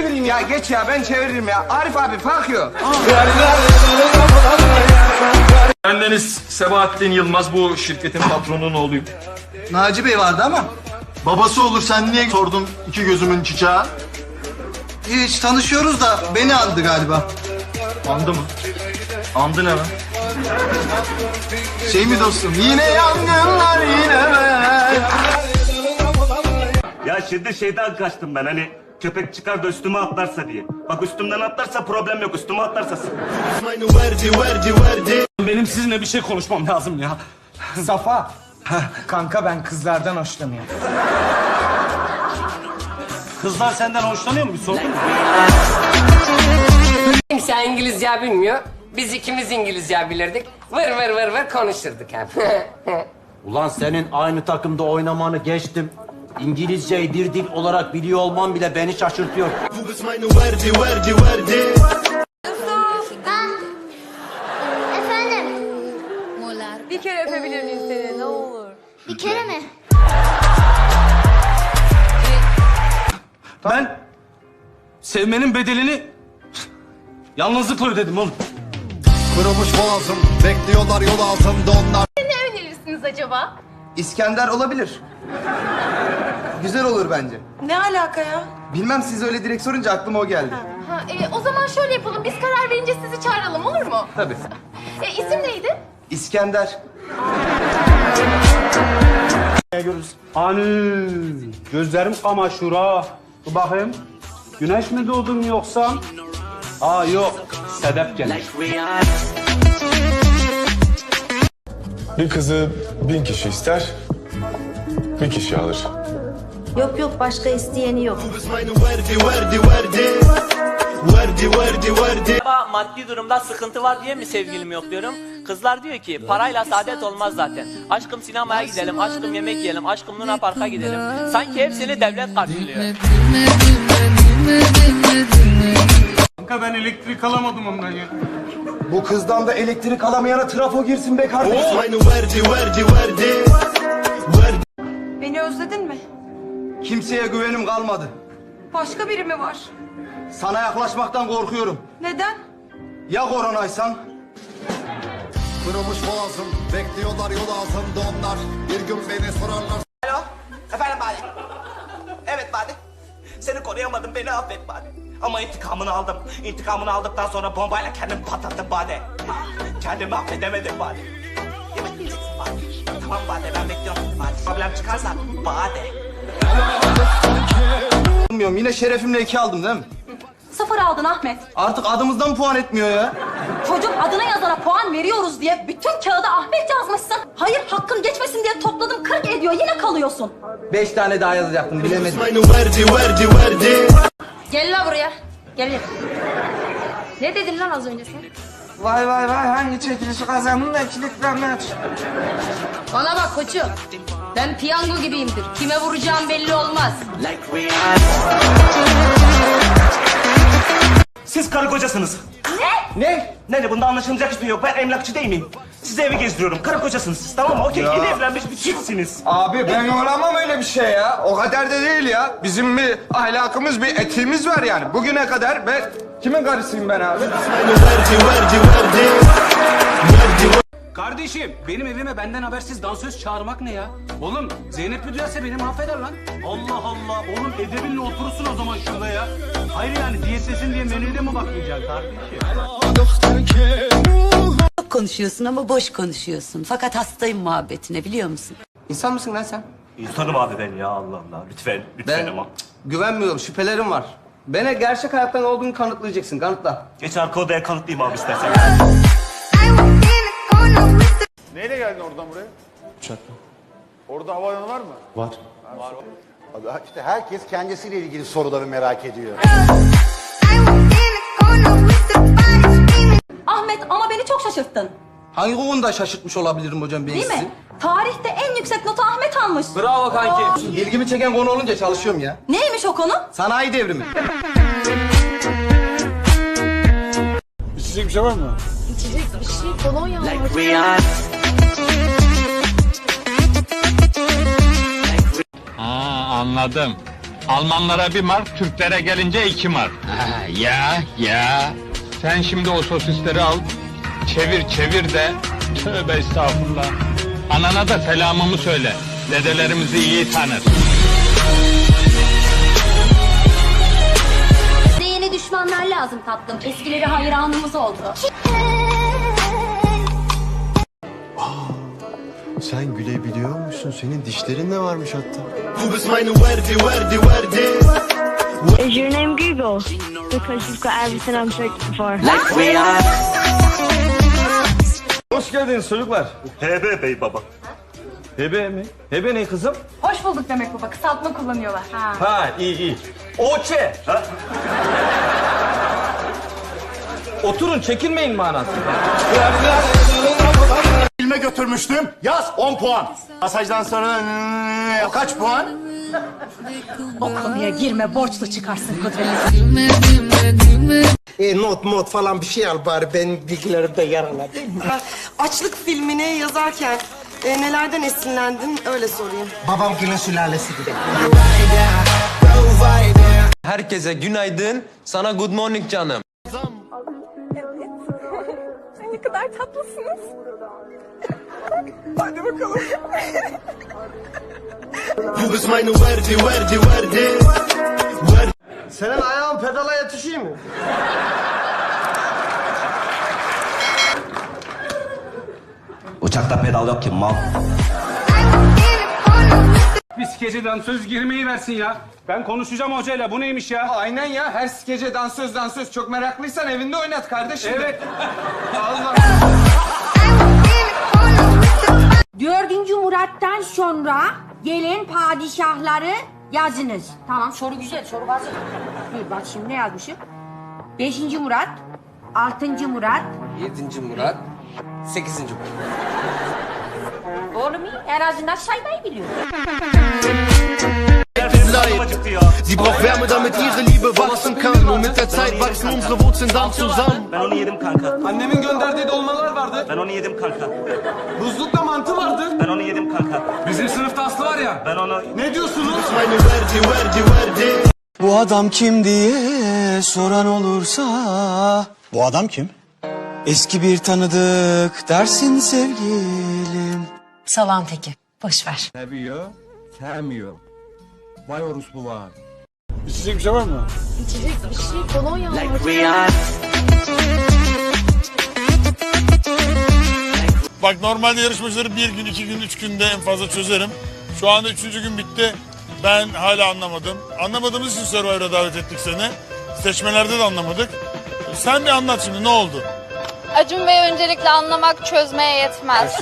çevireyim ya? Geç ya ben çeviririm ya. Arif abi Fakyo. Bendeniz Sebahattin Yılmaz bu şirketin patronunun oğluyum. Naci Bey vardı ama. Babası olur sen niye sordun iki gözümün çiçeği? Hiç tanışıyoruz da beni andı galiba. Andı mı? Andı ne lan? Şey mi dostum? Yine yangınlar yine ben. Ya şimdi şeyden kaçtım ben hani köpek çıkar da üstüme atlarsa diye. Bak üstümden atlarsa problem yok üstüme atlarsa Benim sizinle bir şey konuşmam lazım ya. Safa. Kanka ben kızlardan hoşlanıyorum. Kızlar senden hoşlanıyor mu? Bir sordun mu? Kimse İngilizce bilmiyor. Biz ikimiz İngilizce bilirdik. Vır vır vır vır konuşurduk hep. Ulan senin aynı takımda oynamanı geçtim. İngilizceyi bir dil olarak biliyor olman bile beni şaşırtıyor. Efendim, Bir kere öpebilir miyim seni ne olur? bir kere mi? Ben sevmenin bedelini yalnızlıkla ödedim oğlum. Kırılmış boğazım, bekliyorlar yol altında onlar. Ne önerirsiniz acaba? İskender olabilir. Güzel olur bence. Ne alaka ya? Bilmem siz öyle direkt sorunca aklıma o geldi. Ha, e, o zaman şöyle yapalım. Biz karar verince sizi çağıralım olur mu? Tabii. E, isim neydi? İskender. Ani gözlerim kamaşıyor ha. Dur bakayım. Güneş mi doğdun yoksa? Aa yok. Sedef gelmiş. Bir kızı bin kişi ister, bir kişi alır. Yok yok, başka isteyeni yok. Acaba maddi durumda sıkıntı var diye mi sevgilim yok diyorum. Kızlar diyor ki parayla saadet olmaz zaten. Aşkım sinemaya gidelim, aşkım yemek yiyelim, aşkım Luna Park'a gidelim. Sanki hepsini devlet karşılıyor. Kanka ben elektrik alamadım ondan ya. Bu kızdan da elektrik alamayana trafo girsin be kardeşim. Beni özledin mi? Kimseye güvenim kalmadı. Başka biri mi var? Sana yaklaşmaktan korkuyorum. Neden? Ya koronaysan? Kırılmış boğazım, bekliyorlar yol altında onlar. Bir gün beni sorarlar. Efendim Bade. Evet Bade. Seni koruyamadım beni affet Bade. Ama intikamını aldım. İntikamını aldıktan sonra bombayla kendimi patlattım Bade. Kendimi affedemedim Bade. Tamam Bade ben bekliyorum Bade. Problem çıkarsa Bade. Bilmiyorum yine şerefimle iki aldım değil mi? Sıfır aldın Ahmet. Artık adımızdan puan etmiyor ya. Çocuk adına yazana puan veriyoruz diye bütün kağıda Ahmet yazmışsın. Hayır hakkın geçmesin diye topladım 40 ediyor yine kalıyorsun. Beş tane daha yazacaktım bilemedim. Gel la buraya. Gel. Ne dedin lan az önce sen? Vay vay vay hangi çekilişi kazandın da kilitlenme aç. Bana bak koçum. Ben piyango gibiyimdir. Kime vuracağım belli olmaz. Siz karı kocasınız. Ne? Ne? Ne bunda anlaşılacak hiçbir şey yok. Ben emlakçı değil miyim? Size evi gezdiriyorum. Karı kocasınız siz tamam mı? Okey yeni evlenmiş bir çiftsiniz. Abi ben yoramam öyle bir şey ya. O kadar da değil ya. Bizim bir ahlakımız, bir etiğimiz var yani. Bugüne kadar ben kimin karısıyım ben abi? Kardeşim benim evime benden habersiz dansöz çağırmak ne ya? Oğlum Zeynep bir duyarsa beni mahveder lan. Allah Allah oğlum edebinle oturursun o zaman şurada ya. Hayır yani diyesesin diye menüye de mi bakmayacaksın kardeşim? Çok konuşuyorsun ama boş konuşuyorsun. Fakat hastayım muhabbetine biliyor musun? İnsan mısın lan sen? İnsanım abi ben ya Allah Allah. Lütfen, lütfen Ben ama. güvenmiyorum, şüphelerim var. Bana gerçek hayattan olduğunu kanıtlayacaksın, kanıtla. Geç arka odaya kanıtlayayım abi istersen. Neyle geldin oradan buraya? Uçakla. Orada havaalanı var mı? Var. Abi işte herkes kendisiyle ilgili soruları merak ediyor. Ahmet ama beni çok şaşırttın. Hangi konuda şaşırtmış olabilirim hocam ben Değil sizi? mi? Tarihte en yüksek notu Ahmet almış. Bravo kanki. İlgimi çeken konu olunca çalışıyorum ya. Neymiş o konu? Sanayi devrimi. İçecek bir şey var mı? Aa anladım. Almanlara bir mark, Türklere gelince iki mark. ya ya. Sen şimdi o sosisleri al, çevir çevir de tövbe estağfurullah. Anana da selamımı söyle. Dedelerimizi iyi tanır. Bize yeni düşmanlar lazım tatlım. Eskileri hayranımız oldu. Sen gülebiliyor musun? Senin dişlerin de varmış hatta. Is your name Google? Because you've got everything I'm searching for. Hoş geldiniz çocuklar. HB bey baba. Hebe mi? Hebe ne kızım? Hoş bulduk demek baba. Kısaltma kullanıyorlar. Ha. Ha iyi iyi. Oçe. Oturun çekinmeyin manası. Filme götürmüştüm. Yaz 10 puan. Masajdan sonra hmm, kaç puan? O konuya girme. Borçlu çıkarsın Kudret. E, not mod falan bir şey al bari benim bilgilerimde yer alan. Açlık filmini yazarken e, nelerden esinlendin öyle sorayım. Babam günün sülalesi gibi. Herkese günaydın. Sana good morning canım. Ne kadar tatlısınız. Senin ayağın pedala yetişiyor mu? Uçakta pedal yok ki mal. Bir skeceden söz girmeyi versin ya. Ben konuşacağım hocayla. Bu neymiş ya? Aynen ya her gece dansöz dansöz çok meraklıysan evinde oynat kardeşim. Evet. Allah. Sonra gelin padişahları yazınız. Tamam soru güzel soru hazır. Dur bak şimdi ne yazmışım? Beşinci Murat, altıncı Murat. Yedinci Murat. Sekizinci Murat. Doğru mu? En azından saymayı biliyor. Sie braucht Wärme, damit ihre Liebe wachsen kann. Und mit der Zeit wachsen unsere Wurzeln dann zusammen. Ben onu yedim kanka. Annemin gönderdiği dolmalar vardı. Ben onu yedim kanka. Buzlukta mantı vardı. Ben onu yedim kanka. Bizim sınıfta Aslı var ya. Ben onu... Ne Verdi, Verdi, Verdi. Bu adam kim diye soran olursa... Bu adam kim? Eski bir tanıdık dersin sevgilim. Salam teki. Boş ver. Seviyor, sevmiyor. Vay orospu var. İçecek bir şey var mı? İçecek bir şey kolonya Bak normalde yarışmacıları bir gün, iki gün, üç günde en fazla çözerim. Şu anda üçüncü gün bitti. Ben hala anlamadım. Anlamadığımız için Survivor'a davet ettik seni. Seçmelerde de anlamadık. Sen bir anlat şimdi ne oldu? Acun Bey öncelikle anlamak çözmeye yetmez.